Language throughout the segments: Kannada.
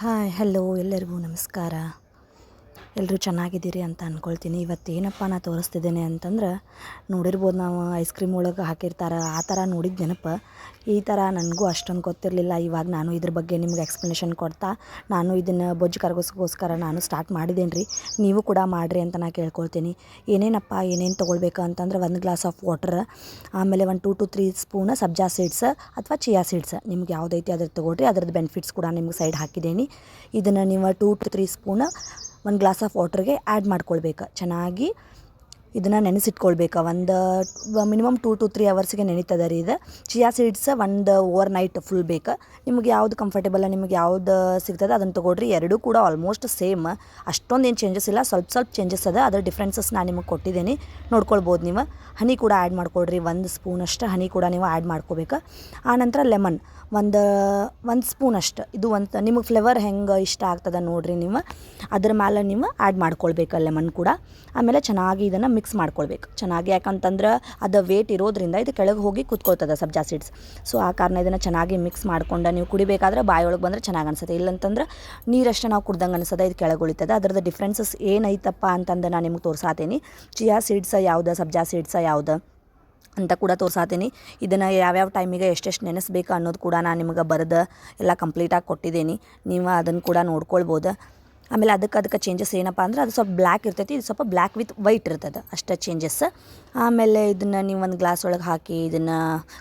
ಹಾಯ್ ಹಲೋ ಎಲ್ಲರಿಗೂ ನಮಸ್ಕಾರ. ಎಲ್ಲರೂ ಚೆನ್ನಾಗಿದ್ದೀರಿ ಅಂತ ಅಂದ್ಕೊಳ್ತೀನಿ ಇವತ್ತು ಏನಪ್ಪ ನಾ ತೋರಿಸ್ತಿದ್ದೇನೆ ಅಂತಂದ್ರೆ, ನೋಡಿರ್ಬೋದು ನಾವು ಐಸ್ ಕ್ರೀಮ್ ಒಳಗೆ ಹಾಕಿರ್ತಾರೆ, ಆ ಥರ ನೋಡಿದ ನೆನಪು. ಈ ಥರ ನನಗೂ ಅಷ್ಟೊಂದು ಗೊತ್ತಿರಲಿಲ್ಲ. ಇವಾಗ ನಾನು ಇದ್ರ ಬಗ್ಗೆ ನಿಮ್ಗೆ ಎಕ್ಸ್ಪ್ಲನೇಷನ್ ಕೊಡ್ತಾ, ನಾನು ಇದನ್ನು ಬೊಜ್ಜು ಕರಗಿಸ್ಕೋಸ್ಕರ ನಾನು ಸ್ಟಾರ್ಟ್ ಮಾಡಿದ್ದೇನೆ ರೀ ನೀವು ಕೂಡ ಮಾಡಿರಿ ಅಂತ ನಾ ಕೇಳ್ಕೊಳ್ತೀನಿ. ಏನೇನಪ್ಪ, ಏನೇನು ತೊಗೊಳ್ಬೇಕು ಅಂತಂದ್ರೆ, ಒಂದು ಗ್ಲಾಸ್ ಆಫ್ ವಾಟರ್ ಆಮೇಲೆ ಒಂದು two to three spoon sabja seeds ಅಥವಾ ಚಿಯಾ ಸೀಡ್ಸ್ ನಿಮ್ಗೆ ಯಾವುದೈತಿ ಅದ್ರ ತೊಗೊಳ್ರಿ. ಅದ್ರದ್ದು ಬೆನಿಫಿಟ್ಸ್ ಕೂಡ ನಿಮ್ಗೆ ಸೈಡ್ ಹಾಕಿದ್ದೀನಿ ಇದನ್ನು ನೀವು ಟೂ ಟು ತ್ರೀ ಸ್ಪೂನ್ ಒಂದು ಗ್ಲಾಸ್ ಆಫ್ ವಾಟ್ರಿಗೆ ಆ್ಯಡ್ ಮಾಡ್ಕೊಳ್ಬೇಕು. ಚೆನ್ನಾಗಿ ಇದನ್ನು ನೆನೆಸಿಟ್ಕೊಳ್ಬೇಕು? ಒಂದು ಮಿನಿಮಮ್ ಟೂ ಟು ತ್ರೀ ಅವರ್ಸ್ಗೆ ನೆನೀತದ ರೀ ಇದು. ಚಿಯಾ ಸೀಡ್ಸ್ ಒಂದು ಓವರ್ ನೈಟ್ ಫುಲ್ ಬೇಕು? ನಿಮ್ಗೆ ಯಾವುದು ಕಂಫರ್ಟೇಬಲ್ ನಿಮ್ಗೆ ಯಾವ್ದು ಸಿಗ್ತದೆ ಅದನ್ನು ತೊಗೊಳ್ರಿ. ಎರಡೂ ಕೂಡ ಆಲ್ಮೋಸ್ಟ್ ಸೇಮ್ ಅಷ್ಟೊಂದು ಏನು ಚೇಂಜಸ್ ಇಲ್ಲ. ಸ್ವಲ್ಪ ಸ್ವಲ್ಪ ಚೇಂಜಸ್ ಅದ. ಅದ್ರ ಡಿಫ್ರೆನ್ಸಸ್ ನಾನು ನಿಮಗೆ ಕೊಟ್ಟಿದ್ದೀನಿ ನೋಡ್ಕೊಳ್ಬೋದು ನೀವು. ಹನಿ ಕೂಡ ಆ್ಯಡ್ ಮಾಡ್ಕೊಳ್ರಿ ಒಂದು ಸ್ಪೂನಷ್ಟು ಹನಿ ಕೂಡ ನೀವು ಆ್ಯಡ್ ಮಾಡ್ಕೋಬೇಕು. ಆನಂತರ ಲೆಮನ್ ಒಂದು ಒಂದು ಸ್ಪೂನಷ್ಟು ಇದು ಒಂದು, ನಿಮಗೆ ಫ್ಲೇವರ್ ಹೆಂಗೆ ಇಷ್ಟ ಆಗ್ತದೆ ನೋಡಿರಿ ನೀವು. ಅದ್ರ ಮೇಲೆ ನೀವು ಆ್ಯಡ್ ಮಾಡ್ಕೊಳ್ಬೇಕು ಲೆಮನ್ ಕೂಡ. ಆಮೇಲೆ ಚೆನ್ನಾಗಿ ಇದನ್ನು ಮಿಕ್ಸ್ ಮಾಡ್ಕೊಳ್ಬೇಕು. ಚೆನ್ನಾಗಿ ಯಾಕಂತಂದ್ರೆ ಅದು ವೇಟ್ ಇರೋದ್ರಿಂದ ಇದು ಕೆಳಗೆ ಹೋಗಿ ಕುತ್ಕೊಳ್ತದೆ ಸಬ್ಜಾ ಸೀಡ್ಸ್ ಸೊ ಆ ಕಾರಣ ಇದನ್ನು ಚೆನ್ನಾಗಿ ಮಿಕ್ಸ್ ಮಾಡ್ಕೊಂಡು ನೀವು ಕುಡಿಬೇಕಾದ್ರೆ ಬಾಯೊಳಗೆ ಬಂದರೆ ಚೆನ್ನಾಗಿ ಅನ್ಸುತ್ತೆ. ಇಲ್ಲಂತಂದ್ರೆ ನೀರಷ್ಟೇ ನಾವು ಕುಡ್ದಂಗೆ ಅನ್ಸದ, ಇದು ಕೆಳಗೆ ಉಳಿತದೆ. ಅದ್ರದ್ದು ಡಿಫ್ರೆನ್ಸಸ್ ಏನೈತಪ್ಪ ಅಂತಂದು ನಾನು ನಿಮ್ಗೆ ತೋರ್ಸಾತೀನಿ. ಚಿಯಾ ಸೀಡ್ಸ ಯಾವ್ದು, ಸಬ್ಜಾ ಸೀಡ್ಸ ಯಾವ್ದು ಅಂತ ಕೂಡ ತೋರ್ಸಾತೀನಿ. ಇದನ್ನು ಯಾವ್ಯಾವ ಟೈಮಿಗೆ ಎಷ್ಟೆಷ್ಟು ನೆನೆಸ್ಬೇಕು ಅನ್ನೋದು ಕೂಡ ನಾನು ನಿಮ್ಗೆ ಬರೆದು ಎಲ್ಲ ಕಂಪ್ಲೀಟಾಗಿ ಕೊಟ್ಟಿದ್ದೀನಿ ನೀವು ಅದನ್ನು ಕೂಡ ನೋಡ್ಕೊಳ್ಬೋದು. ಆಮೇಲೆ ಅದಕ್ಕೆ ಅದಕ್ಕೆ ಚೇಂಜಸ್ ಏನಪ್ಪ ಅಂದ್ರೆ ಅದು ಸ್ವಲ್ಪ ಬ್ಲ್ಯಾಕ್ ಇರ್ತೈತಿ ಇದು ಸ್ವಲ್ಪ ಬ್ಲ್ಯಾಕ್ ವಿತ್ ವೈಟ್ ಇರ್ತದೆ ಅಷ್ಟೇ ಚೇಂಜಸ್ ಆಮೇಲೆ ಇದನ್ನು ನೀವು ಒಂದು ಗ್ಲಾಸ್ ಒಳಗೆ ಹಾಕಿ ಇದನ್ನು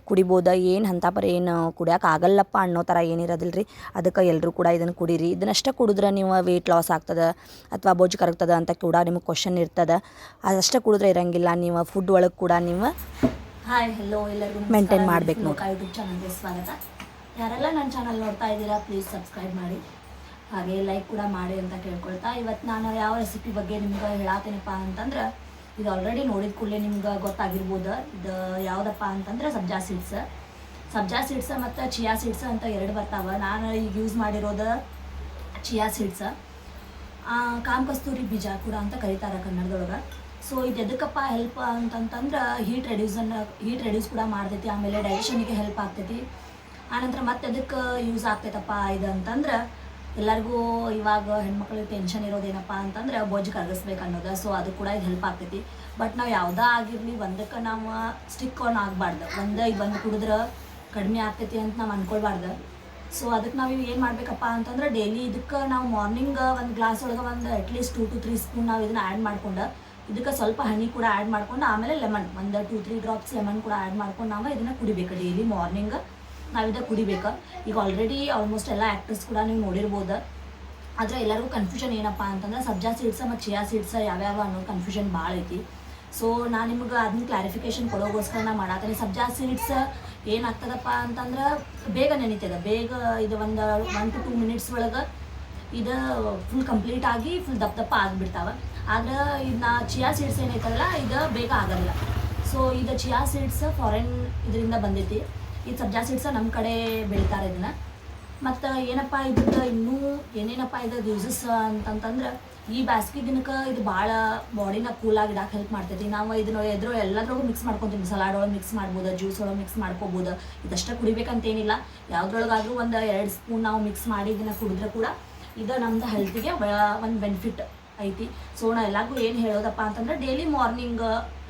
ಕುಡಿಬೋದ ಏನು ಅಂತ ಪರ ಏನು ಕುಡಿಯೋಕೆ ಆಗಲ್ಲಪ್ಪ ಅನ್ನೋ ಥರ ಏನಿರೋದಿಲ್ಲ ರೀ ಅದಕ್ಕೆ ಎಲ್ಲರೂ ಕೂಡ ಇದನ್ನು ಕುಡೀರಿ. ಇದನ್ನಷ್ಟೇ ಕುಡಿದ್ರೆ ನೀವು ವೆಯ್ಟ್ ಲಾಸ್ ಆಗ್ತದೆ ಅಥವಾ ಬೊಜ್ಜು ಕರಗ್ತದೆ ಅಂತ ಕೂಡ ನಿಮಗೆ ಕ್ವಶನ್ ಇರ್ತದೆ. ಅದಷ್ಟೇ ಕುಡಿದ್ರೆ ಇರಂಗಿಲ್ಲ ನೀವು ಫುಡ್ ಒಳಗೆ ಕೂಡ ನೀವು ಹಾಯ್ ಹೆಲೋ ಎಲ್ಲರಿಗೂ ಮೇಂಟೈನ್ ಮಾಡಬೇಕು ನೋಡಿ. ಯೂಟ್ಯೂಬ್ ಚಾನಲ್ಗೆ ಸ್ವಾಗತ. ಯಾರೆಲ್ಲ ನನ್ನ ಚಾನಲ್ ನೋಡ್ತಾ ಇದ್ದೀರಾ ಪ್ಲೀಸ್ ಸಬ್ಸ್ಕ್ರೈಬ್ ಮಾಡಿ. ಹಾಗೆ ಲೈಕ್ ಕೂಡ ಮಾಡಿ ಅಂತ ಕೇಳ್ಕೊಳ್ತಾ ಇವತ್ತು ನಾನು ಯಾವ ರೆಸಿಪಿ ಬಗ್ಗೆ ನಿಮ್ಗೆ ಹೇಳತ್ತೇನಪ್ಪ ಅಂತಂದ್ರೆ, ಇದು ಆಲ್ರೆಡಿ ನೋಡಿದ ಕೂಡಲೇ ನಿಮ್ಗೆ ಗೊತ್ತಾಗಿರ್ಬೋದು, ಇದು ಯಾವುದಪ್ಪ ಅಂತಂದ್ರೆ ಸಬ್ಜಾ ಸೀಡ್ಸ್ ಸಬ್ಜಾ ಸೀಡ್ಸ್ ಮತ್ತು ಚಿಯಾ ಸೀಡ್ಸ್ ಅಂತ ಎರಡು ಬರ್ತಾವ. ನಾನು ಈಗ ಯೂಸ್ ಮಾಡಿರೋದು ಚಿಯಾ ಸೀಡ್ಸ್ ಕಾಮ ಕಸ್ತೂರಿ ಬೀಜ ಕೂಡ ಅಂತ ಕರೀತಾರೆ ಕನ್ನಡದೊಳಗೆ. ಸೊ ಇದು ಎದಕ್ಕಪ್ಪ ಹೆಲ್ಪ್ ಅಂತಂತಂದ್ರೆ ಹೀಟ್ ರೆಡ್ಯೂಸನ್ನು ಹೀಟ್ ರೆಡ್ಯೂಸ್ ಕೂಡ ಮಾಡ್ತೈತಿ, ಆಮೇಲೆ ಡೈಜೆಷನಿಗೆ ಹೆಲ್ಪ್ ಆಗ್ತೈತಿ. ಆನಂತರ ಮತ್ತೆ ಎದಕ್ಕೆ ಯೂಸ್ ಆಗ್ತೈತಪ್ಪ ಇದು ಅಂತಂದ್ರೆ ಎಲ್ಲರಿಗೂ ಇವಾಗ ಹೆಣ್ಮಕ್ಳಿಗೆ ಟೆನ್ಷನ್ ಇರೋದೇನಪ್ಪ ಅಂತಂದ್ರೆ ಬೊಜ್ಜು ಕರಗಿಸ್ಬೇಕು ಅನ್ನೋದು ಸೊ ಅದು ಕೂಡ ಇದು ಹೆಲ್ಪ್ ಆಗ್ತೈತಿ. ಬಟ್ ನಾವು ಯಾವುದೇ ಆಗಿರಲಿ ಒಂದಕ್ಕೆ ನಾವು ಸ್ಟಿಕ್ ಆನ್ ಆಗಬಾರ್ದು. ಒಂದೇ ಈಗ ಬಂದು ಕುಡಿದ್ರೆ ಕಡಿಮೆ ಆಗ್ತೈತಿ ಅಂತ ನಾವು ಅನ್ಕೊಳ್ಬಾರ್ದು. ಸೊ ಅದಕ್ಕೆ ನಾವು ಏನು ಮಾಡಬೇಕಪ್ಪ ಅಂತಂದ್ರೆ ಡೈಲಿ ಇದಕ್ಕೆ ನಾವು ಮಾರ್ನಿಂಗ್ ಒಂದು ಗ್ಲಾಸ್ ಒಳಗೆ ಒಂದು at least two to three spoon ನಾವು ಇದನ್ನ ಆ್ಯಡ್ ಮಾಡ್ಕೊಂಡು, ಇದಕ್ಕೆ ಸ್ವಲ್ಪ ಹನಿ ಕೂಡ ಆ್ಯಡ್ ಮಾಡ್ಕೊಂಡು, ಆಮೇಲೆ ಲೆಮನ್ ಒಂದು ಟೂ ತ್ರೀ ಡ್ರಾಪ್ಸ್ ಲೆಮನ್ ಕೂಡ ಆ್ಯಡ್ ಮಾಡ್ಕೊಂಡು ನಾವು ಇದನ್ನು ಕುಡಿಬೇಕು ಡೈಲಿ ಮಾರ್ನಿಂಗ್ ನಾವು ಇದನ್ನು ಕುಡಿಬೇಕು? ಈಗ ಆಲ್ರೆಡಿ ಆಲ್ಮೋಸ್ಟ್ ಎಲ್ಲ ಆ್ಯಕ್ಟರ್ಸ್ ಕೂಡ ನೀವು ನೋಡಿರ್ಬೋದು. ಆದರೆ ಎಲ್ಲರಿಗೂ ಕನ್ಫ್ಯೂಷನ್ ಏನಪ್ಪ ಅಂತಂದ್ರೆ ಸಬ್ಜಾ ಸೀಡ್ಸ ಮತ್ತು ಚಿಯಾ ಸೀಡ್ಸ ಯಾವ್ಯಾವ ಅನ್ನೋ ಕನ್ಫ್ಯೂಷನ್ ಭಾಳ ಐತಿ. ಸೊ ನಾನು ನಿಮ್ಗೆ ಅದನ್ನ ಕ್ಲಾರಿಫಿಕೇಶನ್ ಕೊಡೋಗೋಸ್ಕರ ನಾ ಮಾಡತ್ತೀನಿ ಸಬ್ಜಾ ಸೀಡ್ಸ್ ಏನಾಗ್ತದಪ್ಪ ಅಂತಂದ್ರೆ ಬೇಗ ನೆನೀತದ. ಬೇಗ ಇದು ಒಂದು ಒನ್ ಟು ಟೂ ಮಿನಿಟ್ಸ್ ಒಳಗೆ ಇದು ಫುಲ್ ಕಂಪ್ಲೀಟ್ ಆಗಿ ಫುಲ್ ದಪ್ಪ ದಪ್ಪ ಆಗಿಬಿಡ್ತಾವೆ. ಆದ್ರೆ ಇದನ್ನ ಚಿಯಾ ಸೀಡ್ಸ್ ಏನೈತಲ್ಲ ಇದು ಬೇಗ ಆಗಲ್ಲ. ಸೊ ಇದು ಚಿಯಾ ಸೀಡ್ಸ್ ಫಾರಿನ್ ಇದರಿಂದ ಬಂದೈತಿ. ಇದು ಸಬ್ಜಾ ಸೀಡ್ಸ ನಮ್ಮ ಕಡೆ ಬೆಳಿತಾರೆ ಇದನ್ನ. ಮತ್ತು ಏನಪ್ಪ ಇದ್ರದ್ದು ಇನ್ನೂ ಏನೇನಪ್ಪ ಇದ್ರದ್ದು ಯೂಸಸ್ ಅಂತಂತಂದ್ರೆ ಈ ಬ್ಯಾಸ್ಗಿ ದಿನಕ್ಕೆ ಇದು ಭಾಳ ಬಾಡಿನ ಕೂಲಾಗಿ ಇಡಕ್ಕೆ ಹೆಲ್ಪ್ ಮಾಡ್ತೈತಿ. ನಾವು ಇದನ್ನ ಎದುರು ಎಲ್ಲದ್ರೊಳಗೂ ಮಿಕ್ಸ್ ಮಾಡ್ಕೊತೀವಿ. ಸಲಾಡ್ ಒಳಗೆ ಮಿಕ್ಸ್ ಮಾಡ್ಬೋದು ಜ್ಯೂಸ್ ಒಳಗೆ ಮಿಕ್ಸ್ ಮಾಡ್ಕೋಬೋದು. ಇದಷ್ಟೇ ಕುಡಿಬೇಕಂತೇನಿಲ್ಲ. ಯಾವ್ದ್ರೊಳಗಾದ್ರೂ ಒಂದು ಎರಡು ಸ್ಪೂನ್ ನಾವು ಮಿಕ್ಸ್ ಮಾಡಿ ಇದನ್ನ ಕುಡಿದ್ರೆ ಕೂಡ ಇದು ನಮ್ದು ಹೆಲ್ತಿಗೆ ಒಂದು ಬೆನಿಫಿಟ್ ಐತಿ. ಸೊ ನಾ ಎಲ್ಲರಿಗೂ ಏನು ಹೇಳೋದಪ್ಪ ಅಂತಂದ್ರೆ ಡೈಲಿ ಮಾರ್ನಿಂಗ್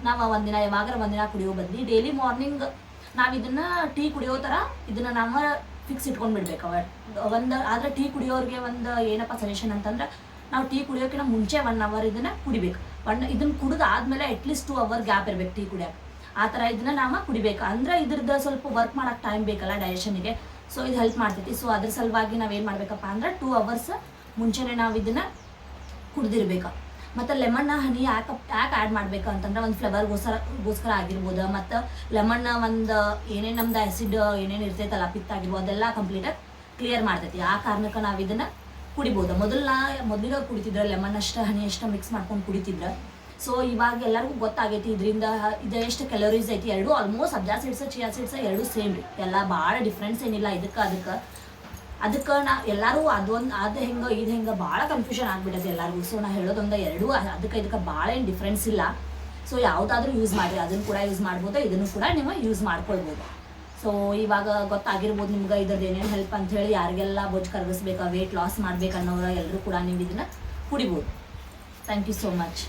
ನಾವು ಒಂದಿನ ಯಾವಾಗಾರ ಒಂದಿನ ಕುಡಿಯೋ ಬದ್ಲಿ ಡೈಲಿ ಮಾರ್ನಿಂಗ್ ನಾವು ಇದನ್ನ ಟೀ ಕುಡಿಯೋ ಥರ ಇದನ್ನ ನಾವು ಫಿಕ್ಸ್ ಇಟ್ಕೊಂಡು ಬಿಡ್ಬೇಕು. ಅವ ಒಂದು, ಆದ್ರೆ ಟೀ ಕುಡಿಯೋರಿಗೆ ಒಂದು ಏನಪ್ಪ ಸಜೆಷನ್ ಅಂತಂದ್ರೆ ನಾವು ಟೀ ಕುಡಿಯೋಕ್ಕಿಂತ ಮುಂಚೆ ಒನ್ ಅವರ್ ಇದನ್ನ ಕುಡಿಬೇಕು. ಒನ್ ಇದನ್ನ ಕುಡಿದು ಆದ್ಮೇಲೆ at least two hour gap ಇರಬೇಕು ಟೀ ಕುಡಿಯೋಕೆ. ಆ ಥರ ಇದನ್ನ ನಾವು ಕುಡಿಬೇಕು. ಅಂದ್ರೆ ಇದ್ರದ್ದು ಸ್ವಲ್ಪ ವರ್ಕ್ ಮಾಡೋಕೆ ಟೈಮ್ ಬೇಕಲ್ಲ ಡೈಜೆಷನಿಗೆ ಸೊ ಇದು ಹೆಲ್ಪ್ ಮಾಡ್ತೈತಿ. ಸೊ ಅದ್ರ ಸಲುವಾಗಿ ನಾವೇನು ಮಾಡ್ಬೇಕಪ್ಪ ಅಂದ್ರೆ ಟೂ ಅವರ್ಸ್ ಮುಂಚೆನೆ ನಾವು ಇದನ್ನ ಕುಡ್ದಿರ್ಬೇಕು. ಮತ್ತು ಲೆಮನ್ನ ಹನಿ ಯಾಕೆ ಯಾಕೆ ಆ್ಯಡ್ ಮಾಡ್ಬೇಕು ಅಂತಂದ್ರೆ ಒಂದು ಫ್ಲೇವರ್ಗೋಸ್ಕರ ಗೋಸ್ಕರ ಆಗಿರ್ಬೋದು? ಮತ್ತು ಲೆಮನ್ನ ಒಂದು ಏನೇನು ನಮ್ದು ಆ್ಯಸಿಡ್ ಏನೇನು ಇರ್ತೈತಲ್ಲ, ಪಿತ್ತ ಆಗಿರ್ಬೋದು, ಅದೆಲ್ಲ ಕಂಪ್ಲೀಟಾಗಿ ಕ್ಲಿಯರ್ ಮಾಡ್ತೈತಿ. ಆ ಕಾರಣಕ್ಕೆ ನಾವು ಇದನ್ನ ಕುಡಿಬೋದು. ಮೊದಲ ಮೊದಲಿಗೆ ಕುಡಿತಿದ್ರೆ ಲೆಮನ್ ಅಷ್ಟು ಹನಿ ಅಷ್ಟು ಮಿಕ್ಸ್ ಮಾಡ್ಕೊಂಡು ಕುಡಿತಿದ್ರೆ. ಸೊ ಇವಾಗ ಎಲ್ಲರಿಗೂ ಗೊತ್ತಾಗೈತಿ, ಇದರಿಂದ ಇದು ಎಷ್ಟು ಕ್ಯಾಲೋರೀಸ್ ಐತಿ, ಎರಡು almost sabja seeds chia seeds ಎರಡು ಸೇಮ್ ರೀ. ಎಲ್ಲ ಭಾಳ ಡಿಫ್ರೆನ್ಸ್ ಏನಿಲ್ಲ ಇದಕ್ಕೆ, ಅದಕ್ಕೆ. ಅದಕ್ಕೆ ನಾ ಎಲ್ಲರೂ ಅದೊಂದು ಅದು ಹೆಂಗೆ ಇದು ಹೆಂಗೆ ಭಾಳ ಕನ್ಫ್ಯೂಷನ್ ಆಗ್ಬಿಟ್ಟದೆ ಎಲ್ಲರಿಗೂ. ಸೊ ನಾ ಹೇಳೋದೊಂದು ಎರಡೂ ಅದಕ್ಕೆ ಇದಕ್ಕೆ ಭಾಳ ಏನು ಡಿಫ್ರೆನ್ಸ್ ಇಲ್ಲ. ಸೊ ಯಾವುದಾದ್ರೂ ಯೂಸ್ ಮಾಡಿರಿ. ಅದನ್ನು ಕೂಡ ಯೂಸ್ ಮಾಡ್ಬೋದು. ಇದನ್ನು ಕೂಡ ನೀವು ಯೂಸ್ ಮಾಡ್ಕೊಳ್ಬೋದು. ಸೊ ಇವಾಗ ಗೊತ್ತಾಗಿರ್ಬೋದು ನಿಮ್ಗೆ ಇದ್ರದ್ದು ಏನೇನು ಹೆಲ್ಪ್ ಅಂತ ಹೇಳಿ ಯಾರಿಗೆಲ್ಲ ಬೊಜ್ಜು ಕರಗಿಸ್ಬೇಕಾ ವೆಯ್ಟ್ ಲಾಸ್ ಮಾಡ್ಬೇಕನ್ನೋರ ಎಲ್ಲರೂ ಕೂಡ ನೀವು ಇದನ್ನು ಕುಡಿಬೋದು. Thank you so much